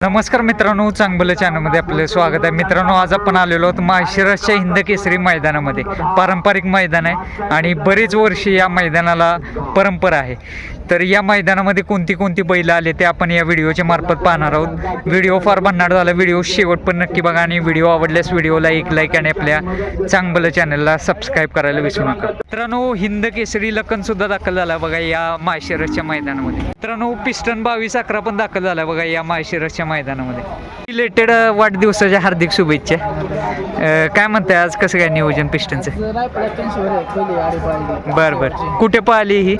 नमस्कार मित्रांनो चांगलं चॅनलमध्ये आपलं स्वागत आहे. मित्रांनो आज आपण आलेलो आहोत माशिरसच्या हिंद केसरी मैदानामध्ये. पारंपरिक मैदान आहे आणि बरेच वर्षी या मैदानाला परंपरा आहे. तर या मैदानामध्ये कोणती कोणती बैलं आले ते आपण या व्हिडिओच्या मार्फत पाहणार आहोत. व्हिडिओ फार भन्नाट झाला व्हिडिओ शेवट पण नक्की बघा आणि व्हिडिओ आवडल्यास व्हिडिओला एक लाईक आणि आपल्या चांगलं चॅनलला सबस्क्राईब करायला विसरू नका. मित्रांनो हिंद केसरी लखन सुद्धा दाखल झाला बघा या माळशिरसच्या मैदानामध्ये. मित्रांनो पिस्टन बावीस अकरा पण दाखल झाला बघा या माळशिरसच्या मैदानामध्ये. रिलेटेड वाढदिवसाच्या हार्दिक शुभेच्छा. काय म्हणताय आज? कसं काय नियोजन पिस्टनचं बरं बरं. कुठे पाहिली ही?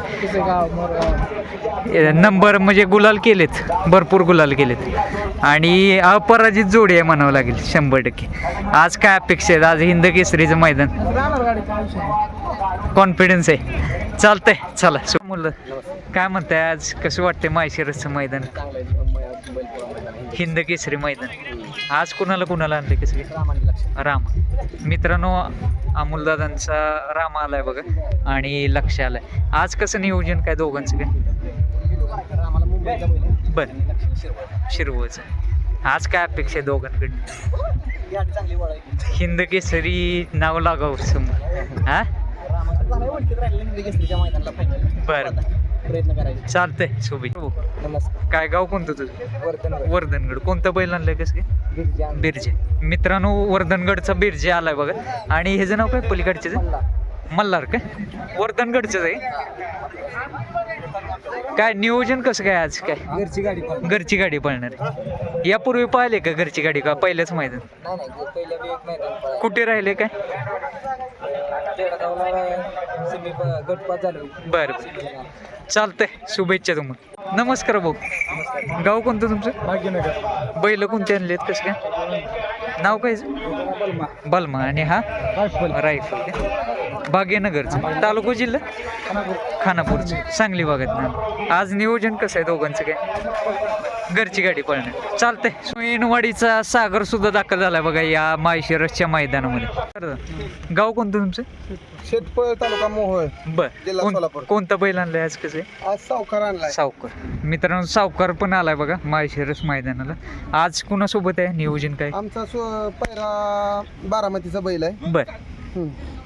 नंबर म्हणजे गुलाल केलेत. भरपूर गुलाल केलेत. आणि अपराजित जोडी आहे म्हणावं लागेल शंभर टक्के. आज काय अपेक्षा आहेत? आज हिंद केसरीचं मैदान. कॉन्फिडन्स आहे. चालतंय चला सु मुलं काय म्हणताय आज? कसं वाटतंय माहेशिरसचं मैदान? आहे. हिंद केसरी मैदान. आज कुणाला कुणाला आणलं कसं राम. मित्रांनो अमोलदादांचा राम आलाय बघा आणि लक्ष आलाय. आज कसं नियोजन काय दोघांचं काय? रामाला बर आज काय अपेक्षा आहे दोघांकडनं हिंद केसरी नाव लागावं समोर. हा? बरं. प्रयत्न करायचे. चालतंय. नमस्कार. काय गाव कोणतं तुझं? वर्धन वर्धनगड. कोणतं बैल आणलंय कसं काय? बिरजा बिरजे. मित्रांनो वर्धनगडचा बिरजे आलाय बघा. आणि ह्याचं नाव काय? पलीकडचे. मल्हार. काय? वर्धनगडचं आहे? काय नियोजन कसं काय आज काय? घरची गाडी. घरची गाडी पळणार आहे. यापूर्वी पाहिले का घरची गाडी का पहिल्याच मैदान? नाही नाही पहिल्या बी एक मैदान पळालं. कुठे राहिले काय? सेमी झालो. बरं बरं. चालतंय शुभेच्छा तुम्हाला. नमस्कार भाऊ. गाव कोणतं तुमचं? भाग्यनगर. बैल कोणते आणलेत कसं काय? नाव काय? बलमा आणि हा? रायफल. भाग्यनगरचं. तालुका जिल्हा? खानापूरचं. सांगली भागात ना. आज नियोजन कसं आहे दोघांचं काय? घरची गाडी पळणार. चालतंय. सोयनवाडीचा सागर सुद्धा दाखल झालाय बघा या माळशिरसच्या मैदानामध्ये. गाव कोणतं तुमचं? शेतपळ तालुका मोहोळ. बर. कोणतं बैल आणलंय आज कसं आहे? आज सावकार आणलाय. सावकर. मित्रांनो सावकार पण आलाय बघा माळशिरस मैदानाला. आज कुणासोबत आहे? नियोजन काय? आमचा पैरा बारामतीचा बैल आहे. बर.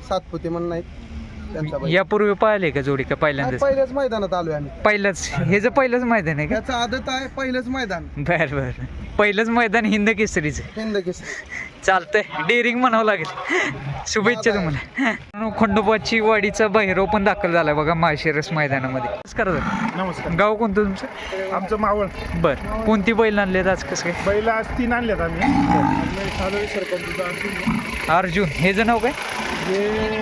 सातपुते म्हणून नाही त्यांचा बैल. यापूर्वी पाहिले का जोडी का नाही, पहिल्यांदाच? पहिल्याच मैदानात आलोय आम्ही. पहिलंच. हे जे पहिलंच मैदान आहे का? आदत आहे पहिलंच मैदान. बर बर. पहिलंच मैदान हिंद केसरीचं. हिंद केसरी. चालतंय. डेअरिंग म्हणावं लागेल. शुभेच्छा तुम्हाला. खंडोबाची वाडीचा बहिरव पण दाखल झालाय बघा माळशिरस मैदानामध्ये. नमस्कार दादा. नमस्कार. गाव कोणतं तुमचं? आमचं मावळ. बर. कोणती बैल आणलेत आज कसं काय? बैल आज तीन आणलेत आम्ही. आपलं साधारण सरपंच अर्जुन. अर्जुन हे जे नाव काय? हे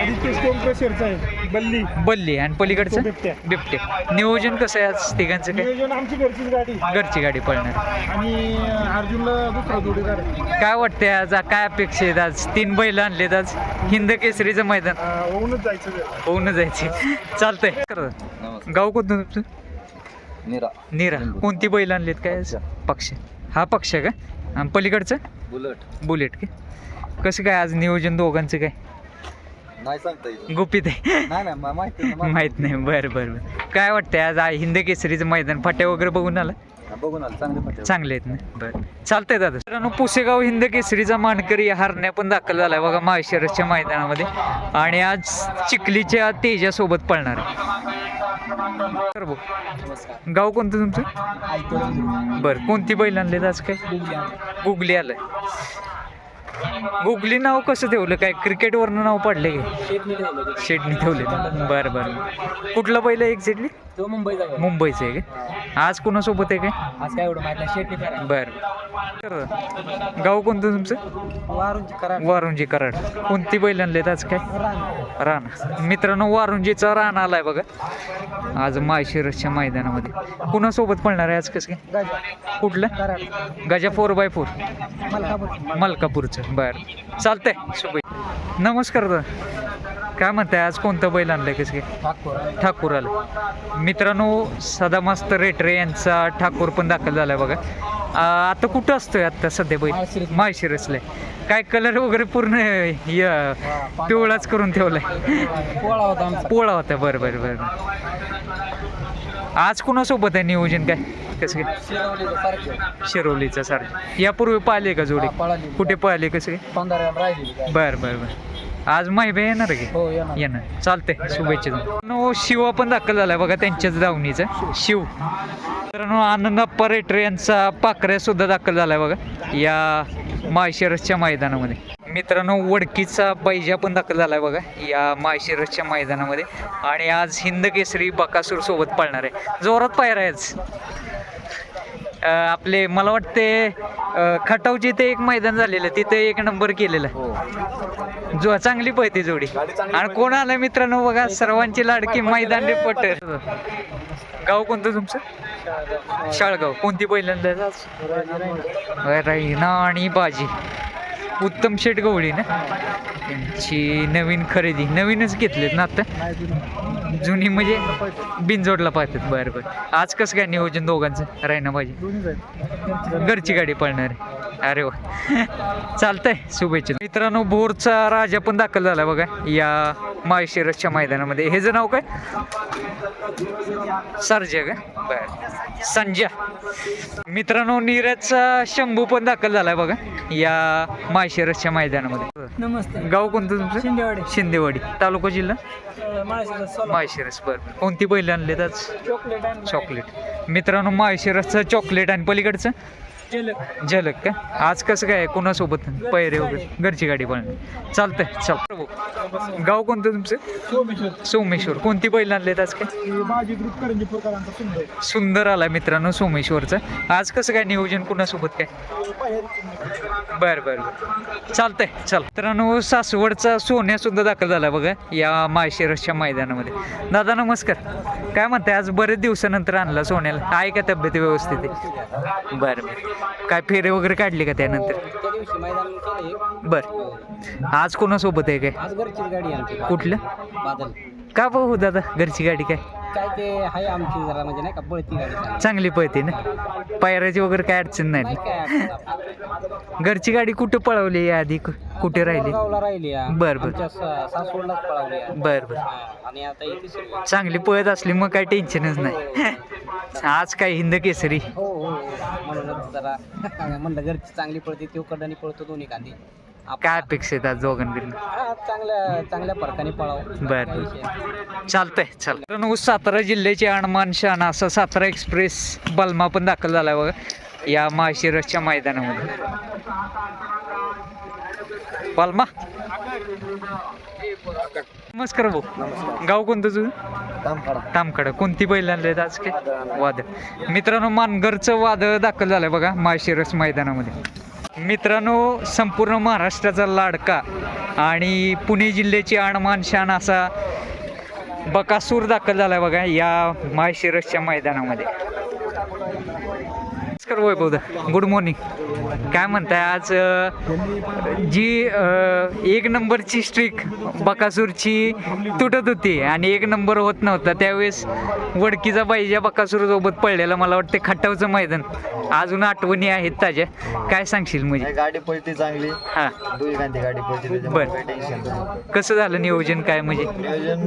आदित्य आहे बल्ली. बल्ली आणि पलीकडचं? बिबट्या. बिबटे नियोजन कसं आहे आज तिघांचं काय? नियोजन आमची घरचीच गाडी. घरची गाडी पळणार. आणि अर्जुनला दुसरा जोडीदार आहे. काय वाटतंय आज? काय अपेक्षा आहेत आज? तीन बैल आणलेत आज. हिंद केसरीचं मैदान. अं, होऊनच जायचं ते. होऊन जायचे. चालतंय. करा. गाव कोणतं तुमचं? निरा. निरा. कोणती बैल आणलीत काय? पक्ष. हा पक्ष का? आणि पलीकडचं? बुलट. बुलेट का? कसं काय आज नियोजन दोघांचं काय? नाही सांगता येईल गुपित आहे. नाही नाही मा- माहिती नाही, माहीत नाही. बरं बरं बरं. काय वाटतंय आज आ- हिंद केसरीचं मैदान? फाट्या वगैरे बघून आला. बघून आलं. चांगले चांगले आहेत ना? बरं. चालतंय दादा. मित्रांनो पुसेगाव हिंद केसरीचा मानकरी हरण्या पण दाखल झालाय बघा माळशिरसच्या मैदानामध्ये. आणि आज चिखलीच्या तेजासोबत पळणार तर बघ. गाव कोणतं तुमचं? बरं कोणती बैल आणलेत आज काय? गुगली आलंय. गुगली नाव कसं ठेवलं? काय क्रिकेटवरनं नाव पडले शेटनी ठेवले. बरं बरं. कुठलं पहिलं एक्झॅक्टली तो मुंबईचा. मुंबईचं आहे का? आज कोणासोबत आहे काय? आज काय एवढं माहीत नाही शेती करा बरं. तर गाव कोणतं तुमचं? वारूंची करा वारुंजी कराड. कोणती बैल आणलेत आज काय? राणा मित्रांनो वारुंजीचा राणा आलाय बघा. आज माळशिरसच्या मैदानामध्ये. कुणासोबत पळणार आहे आज कसं काय? कुठलं? कराड. गजा फोर बाय फोर. मलकापूर. मलकापूरचं. बरं. चालतंय. नमस्कार दादा. काय म्हणताय आज कोणतं बैल आणलंय कसं काय? ठाकूर. ठाकूर आलं. मित्रांनो सदा मास्तर रेटरे यांचा ठाकूर पण दाखल झालाय बघा. आ, आता कुठं असतोय आता सध्या बैल? माळशिरस. माळशिरसलाय काय कलर वगैरे पूर्ण य- पिवळाच करून ठेवलाय. पोळा होता आमचा. पोळा होता बरं बरं बरं. आज कुणासोबत आहे नियोजन काय? कसं काय? शिरोलीचा सारखं. यापूर्वी पाहिले का जोडी? कुठे पाहिले कसं काय? बर बर बर. आज माहिती येणार आहे की? हो येणार. चालतंय शुभेच्छा. नो शिव पण दाखल झालाय बघा त्यांच्याच धावणीचा शिव. मित्रांनो आनंदप्पा रेटरे यांचा पाकऱ्या सुद्धा दाखल झालाय बघा. या माळशिरसच्या मैदानामध्ये. मित्रांनो वडकीचा बैजा पण दाखल झालाय बघा. या माळशिरसच्या मैदानामध्ये. आणि आज हिंद केसरी बकासूर सोबत पळणार आहे. जोरात पायरा आहे आज. अं, आपले मला वाटते खटावची ते एक मैदान झालेलं तिथे एक नंबर केलेला. जो चांगली पळते जोडी. आणि कोण आलं मित्रांनो बघा सर्वांची लाडकी मैदान रिपोर्टर. गाव कोणतं तुमचं? शाळगाव. कोणती पहिल्यांदा राहीना आणि बाजी. उत्तम शेट गवळी ना? त्यांची नवीन खरेदी. नवीनच घेतलेत ना आता? जुनी म्हणजे बिनजोडला पाहतात. बरं बरं. आज कसं काय नियोजन दोघांचं? राहीना पाहिजे घरची गाडी पळणार आहे. अरे वा. चालतंय शुभेच्छा. मित्रांनो भोरचा राजा पण दाखल झाला बघा या माळशिरसच्या मैदानामध्ये. हे नाव काय? सरजा का? बर. संजय मित्रांनो नीरजचा शंभू पण दाखल झालाय बघा या माळशिरसच्या मैदानामध्ये. नमस्ते. गाव कोणतं तुमचं? शिंदेवाडी. शिंदेवाडी. तालुका जिल्हा? माळशिरस बरं. कोणती बैल आणलेत आज? चॉकलेट मित्रांनो माळशिरसचं चॉकलेट आणि पलीकडचं? झलक. का? आज कसं काय कोणासोबत? पैरे वगैरे? घरची गाडी पण. चालतंय चल. गाव कोणतं तुमचं? सोमेश्वर. सोमेश्वर. कोणती बैल आणलेत आज काय? सुंदर. सुंदर आला मित्रांनो सोमेश्वरचं. आज कसं काय नियोजन? कुणासोबत काय? बर बर बर. चालतंय चल. मित्रांनो सासवडचा सोन्या सुद्धा दाखल झाला बघा या माळशिरसच्या मैदानामध्ये. दादा नमस्कार. काय म्हणताय? आज बरेच दिवसानंतर आणला सोन्याला. आहे का तब्येत व्यवस्थित? आहे बरं बरं. काय फेरे वगैरे काढले का त्यानंतर? त्या दिवशी मैदान केले बर. आज कोणासोबत आहे काय? आज घरचीच गाडी आहे आमची. कुठलं? बादल. का भाऊ दादा घरची गाडी काय काय ते आहे आमची जरा म्हणजे नाही का बळती गाडी चांगली. चांगली पळते ना पायऱ्याची वगैरे काय अडचण नाही नाही ना? काय अडचण आपल्याला. घरची गाडी कुठं पळवली या आधी कु- कुठे राहिली राहिली या. बर, बर. आमच्या सा- सासवडलाच पळावली या. बर बर हा, आणि आता. चांगली पळत असली मग काय टेन्शनच नाही आज काय हिंद केसरी हो हो हो. म्हणूनच जरा म्हणलं घरची चांगली पळते तो कडनी पळतो दोन्ही कांदी काय अपेक्षा आहेत आज दोघांकडनं? चांगल्या चांगल्या फरकाने पळाव. बर. काही विषय? नाही. चालतंय चल. मित्रांनो, सातारा जिल्ह्याचे अणमान शान असा सातारा एक्सप्रेस बलमा पण दाखल झालाय बघा. या माळशिरसच्या मैदानामध्ये. बलमा. नमस्कार भाऊ. गाव कोणतं तुझं? तामकडं कोणती बैल आणलेत आज काय? वादळ. मित्रांनो मानगरचं वादळ दाखल झालंय बघा माळशिरस मैदानामध्ये. मित्रांनो संपूर्ण महाराष्ट्राचा लाडका आणि पुणे जिल्ह्याची आणमान शान असा बकासूर दाखल झाला बघा या माहेशिरसच्या मैदानामध्ये. नमस्कार वैभवदा गुड मॉर्निंग काय म्हणताय आज जी एक नंबरची स्ट्रीक बकासूरची तुटत होती आणि एक नंबर होत नव्हता त्यावेळेस वडकीचा पाहिजे बकासूर सोबत पडलेला मला वाटतं खटावचं मैदान. अजून आठवणी आहेत ताज्या. काय सांगशील म्हणजे? गाडी पळते चांगली. हां. गाडी पळते बर. कसं झालं नियोजन काय म्हणजे? नियोजन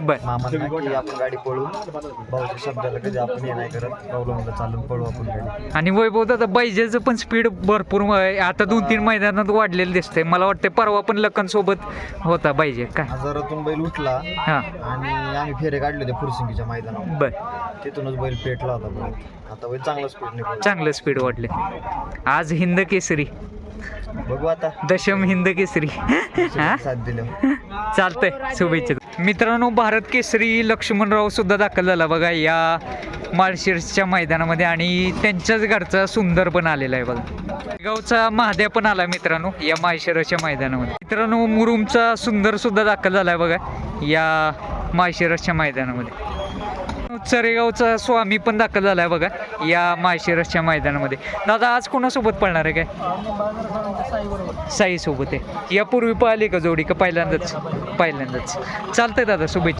बर. आपण गाडी पळू शब्दाला कधी आपण हे नाही करत. म्हणलं चालून पळू आपण गाडी. आणि वैभव दादा बैजाचं पण स्पीड भरपूर म- आता दोन तीन मैदानात वाढलेलं दिसतंय. मला वाटतं परवा पण लखन सोबत होता पाहिजे काय? हजारातून बैल उठला हां. आणि आम्ही फेरे काढले होते फुरसिंगीच्या मैदानावर. बर. तिथूनच बैल पेटला होता परत आता बैल चांगला स्पीड चांगलं स्पीड वाढले. आज हिंद केसरी. बघू आता. दशम हिंद केसरी. हा? साथ दिलं. चालतंय शुभेच्छा. मित्रांनो भारत केसरी लक्ष्मणराव सुद्धा दाखल झाला. बघा या माळशिरसच्या मैदानामध्ये आणि त्यांच्याच घरचा सुंदर पण आलेला आहे बघा. गावचा महाद्या पण आला मित्रांनो या माळशिरसच्या मैदानामध्ये. मित्रांनो मुरुमचा सुंदर सुद्धा दाखल झालाय बघा या माळशिरसच्या मैदानामध्ये. चरेगावचा स्वामी पण दाखल झालाय बघा या माळशिरसच्या मैदानामध्ये. दादा आज कोणासोबत पळणार आहे काय? साई सोबत आहे. यापूर्वी पाहिले का जोडी का पहिल्यांदाच? पहिल्यांदाच. चालतंय दादा शुभेच्छा.